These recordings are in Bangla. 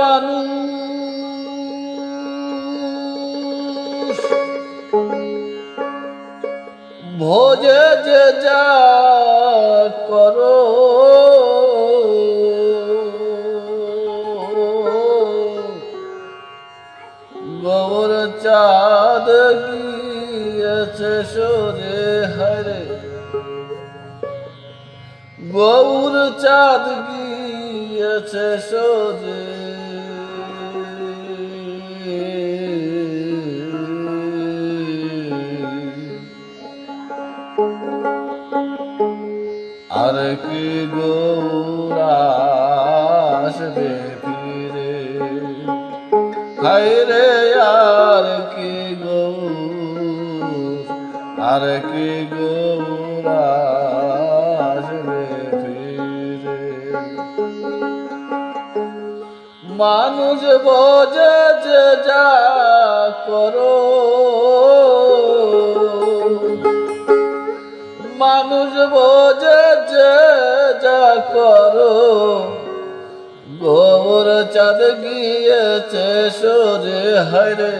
মানুষ ভোজে যে যা করো। গৌর চাঁদ গিয়েছে সরে হরে গৌর চাঁদ গিয়েছে সরে। আর কি আসবে ফিরে হায়রে আর কি গৌর আর কি আসবে ফিরে মানুষ বোঝে যা করো মানুষ বোঝে যে যা করো। গোবর চাঁদ গিয়েছে সরে হরে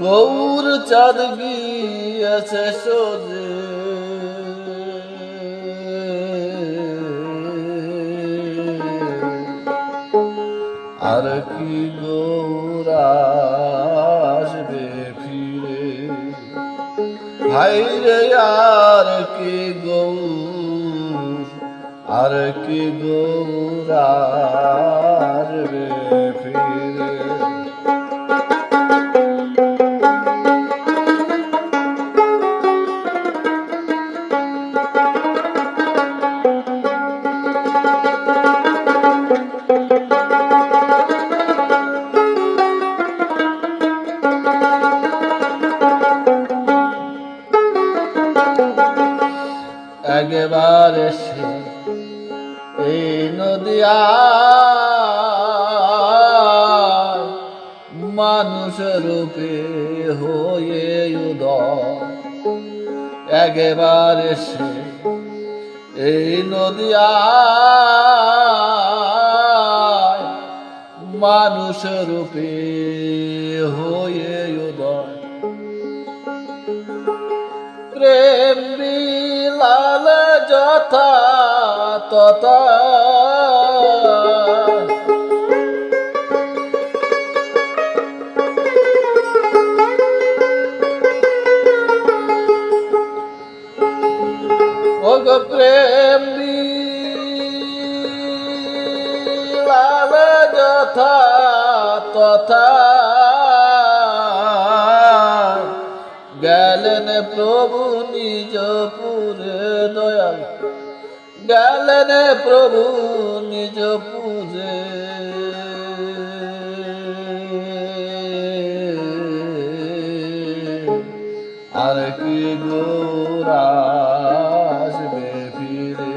গৌর চাঁদ গিয়েছে সরে। আর কি গৌরা আসবে ফিরে? হাইরে আর কি গৌর আর কি গৌরা। একবার এসে এই নদিয়া মানুষ রূপে হয়ে উদয়। একবার এসে এই নদিয়া মানুষ রূপে হয়ে ওগ প্রেম বিলাল যথা তথা গেলেন প্রভু নিজ পুরে দয়াল। গেলেন প্রভু নিজ পুরে আর কি গোরা ফিরে?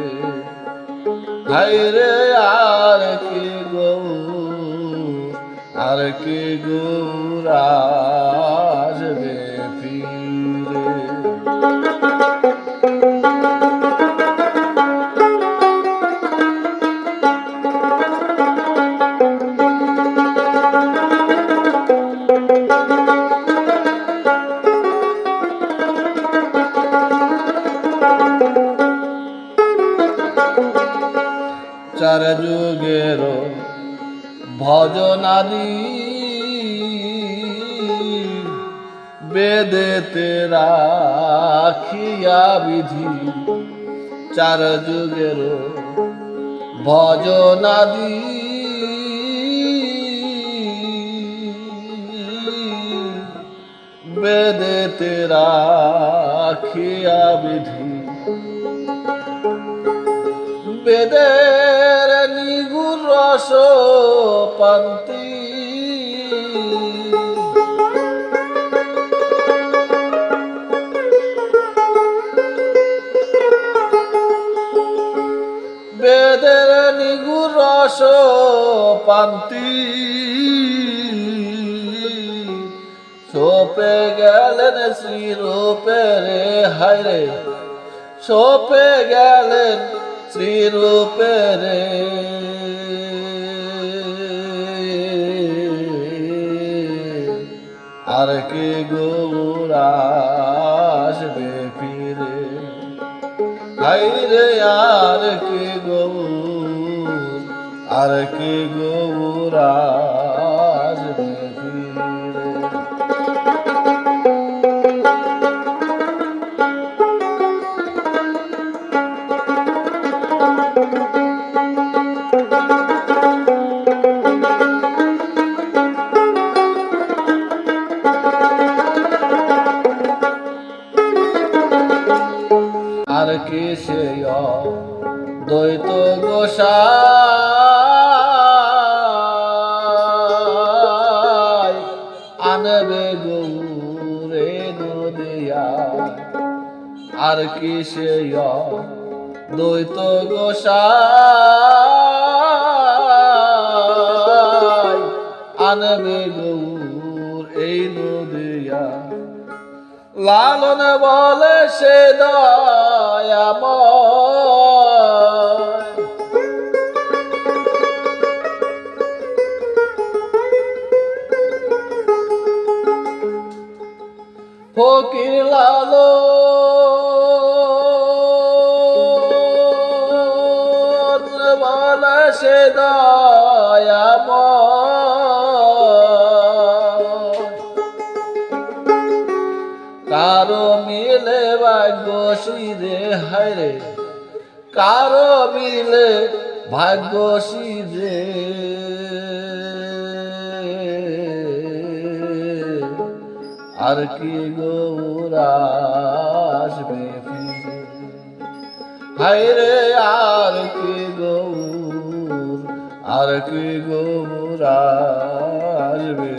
হাইরে আর কি গৌর, আর কি গোরা চার যুগের ভজনাদি। বেদেতে রাখিয়া বিধি চার যুগের ভজনাদি। বেদেতে রাখিয়া বিধি বেদের নিগুর পান্তি। বেদের নিগুর রস পান্তি। সোপে গেলেন শ্রীরূপে রে হায়রে। সোপে গেলেন শ্রীরূপে রে কি গৌর আসবে ফিরে? হাইরে আর কি গৌর আর কি গৌর আসবে গোসাই আনবে গৌরে নদিয়া। আর কি সে দ্বৈত গোসাই আনবে গৌর এই নদিয়া। লালন বলে সে দয়াময় বলে সে দয়াময়। কারও মিলে ভাগ্য সিরে হায়রে কারও মিলে ভাগ্য সিরে আর কি গৌরা আসবে হায়রে আর কি গৌর আর কি গৌর আসবে?